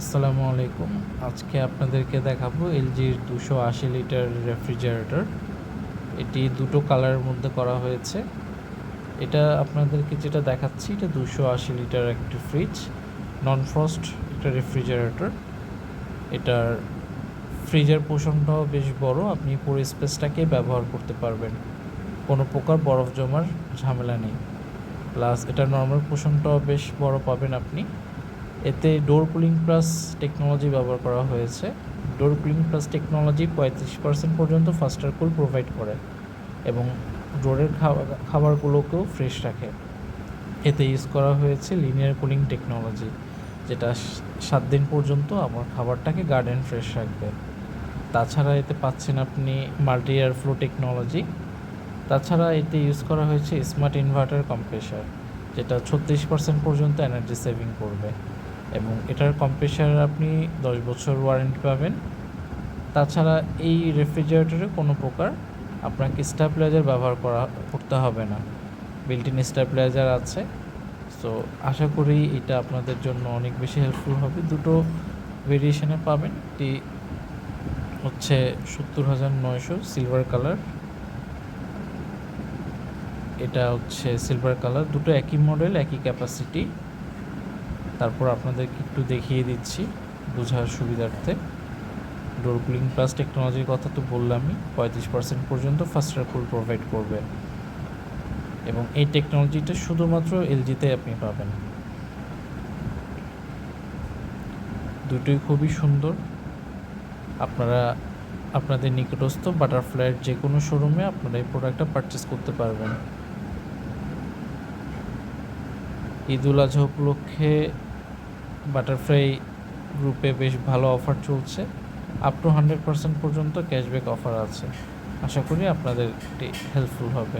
আসসালামু আলাইকুম। আজকে আপনাদেরকে দেখাবো এলজির দুশো আশি লিটার রেফ্রিজারেটর। এটি দুটো কালারের মধ্যে করা হয়েছে। এটা আপনাদেরকে যেটা দেখাচ্ছি, এটা দুশো আশি লিটার একটি ফ্রিজ নন ফ্রস্ট একটা রেফ্রিজারেটর। এটার ফ্রিজের পোষণটাও বেশ বড়, আপনি পুরো স্পেসটাকে ব্যবহার করতে পারবেন। কোনো প্রকার বরফ জমার ঝামেলা নেই। প্লাস এটার নর্মাল পোষণটাও বেশ বড় পাবেন আপনি। এতে ডোর কুলিং প্লাস টেকনোলজি ব্যবহার করা হয়েছে। ডোর কুলিং প্লাস টেকনোলজি পঁয়ত্রিশ পার্সেন্ট পর্যন্ত ফাস্টার কুল প্রোভাইড করে এবং ডোরের খাবার খাবারগুলোকেও ফ্রেশ রাখে। এতে ইউজ করা হয়েছে লিনিয়ার কুলিং টেকনোলজি যেটা সাত দিন পর্যন্ত আমার খাবারটাকে গার্ডেন ফ্রেশ রাখবে। তাছাড়া এতে পাচ্ছেন আপনি মাল্টি এয়ার ফ্লো টেকনোলজি তাছাড়া এতে ইউজ করা হয়েছে স্মার্ট ইনভার্টার কম্প্রেসার যেটা ছত্রিশ পার্সেন্ট পর্যন্ত এনার্জি সেভিং করবে। এবং এটার কম্প্রেসার আপনি দশ বছর ওয়ারেন্টি পাবেন। তাছাড়া এই রেফ্রিজারেটরে কোনো প্রকার আপনাকে স্টাবিলাইজার ব্যবহার করা, করতে হবে না। বিল্টিন স্টাবিলাইজার আছে। সো আশা করি এটা আপনাদের জন্য অনেক বেশি হেল্পফুল হবে। দুটো ভেরিয়েশনে পাবেন। একটি হচ্ছে সত্তর হাজার নয়শো সিলভার কালার এটা হচ্ছে সিলভার কালার দুটো একই মডেল একই ক্যাপাসিটি তারপর আপনাদেরকে একটু দেখিয়ে দিচ্ছি বোঝার সুবিধার্থে। ডোর কুলিং প্লাস টেকনোলজির কথা তো বললামই, পঁয়ত্রিশ পার্সেন্ট পর্যন্ত ফাস্টার কুল প্রোভাইড করবে। এবং এই টেকনোলজিটা শুধুমাত্র এলজিতে আপনি পাবেন। দুটোই খুবই সুন্দর। আপনারা, আপনাদের নিকটস্থ বাটারফ্লাইয়ের যে কোনো শোরুমে আপনারা এই প্রোডাক্টটা পারচেস করতে পারবেন। ঈদ উল আজহা উপলক্ষে বাটারফ্লাই গ্রুপে বেশ ভালো অফার চলছে। আপ টু হান্ড্রেড পার্সেন্ট পর্যন্ত ক্যাশব্যাক অফার আছে। আশা করি আপনাদের হেল্পফুল হবে।